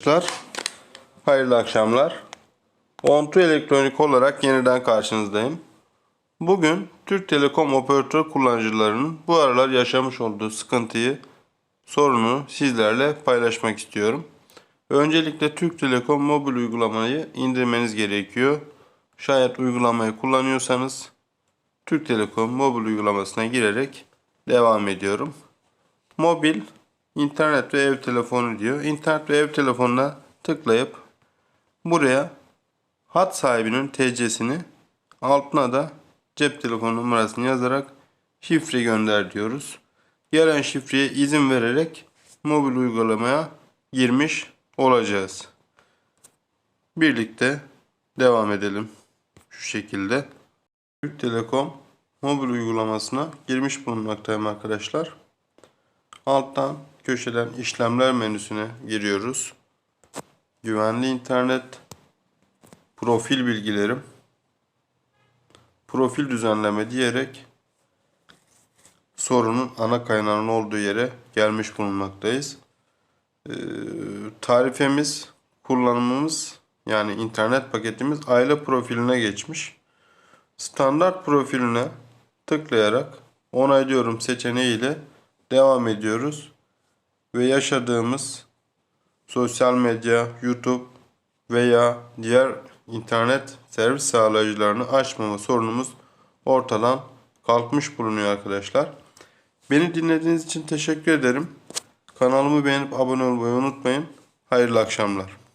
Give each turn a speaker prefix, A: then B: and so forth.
A: Arkadaşlar, hayırlı akşamlar. Ontu Elektronik olarak yeniden karşınızdayım. Bugün Türk Telekom operatör kullanıcılarının bu aralar yaşamış olduğu sıkıntıyı, sorunu sizlerle paylaşmak istiyorum. Öncelikle Türk Telekom mobil uygulamayı indirmeniz gerekiyor. Şayet uygulamayı kullanıyorsanız Türk Telekom mobil uygulamasına girerek devam ediyorum. Mobil, internet ve ev telefonu diyor. İnternet ve ev telefonuna tıklayıp buraya hat sahibinin TC'sini altına da cep telefonu numarasını yazarak şifre gönder diyoruz. Gelen şifreye izin vererek mobil uygulamaya girmiş olacağız. Birlikte devam edelim. Şu şekilde. Türk Telekom mobil uygulamasına girmiş bulunmaktayım arkadaşlar. Alttan köşeden işlemler menüsüne giriyoruz. Güvenli internet, profil bilgilerim, profil düzenleme diyerek sorunun ana kaynağının olduğu yere gelmiş bulunmaktayız. Ee, tarifemiz, kullanımımız yani internet paketimiz aile profiline geçmiş. Standart profiline tıklayarak onaylıyorum seçeneğiyle devam ediyoruz. Ve yaşadığımız sosyal medya, YouTube veya diğer internet servis sağlayıcılarını açmama sorunumuz ortadan kalkmış bulunuyor arkadaşlar. Beni dinlediğiniz için teşekkür ederim. Kanalımı beğenip abone olmayı unutmayın. Hayırlı akşamlar.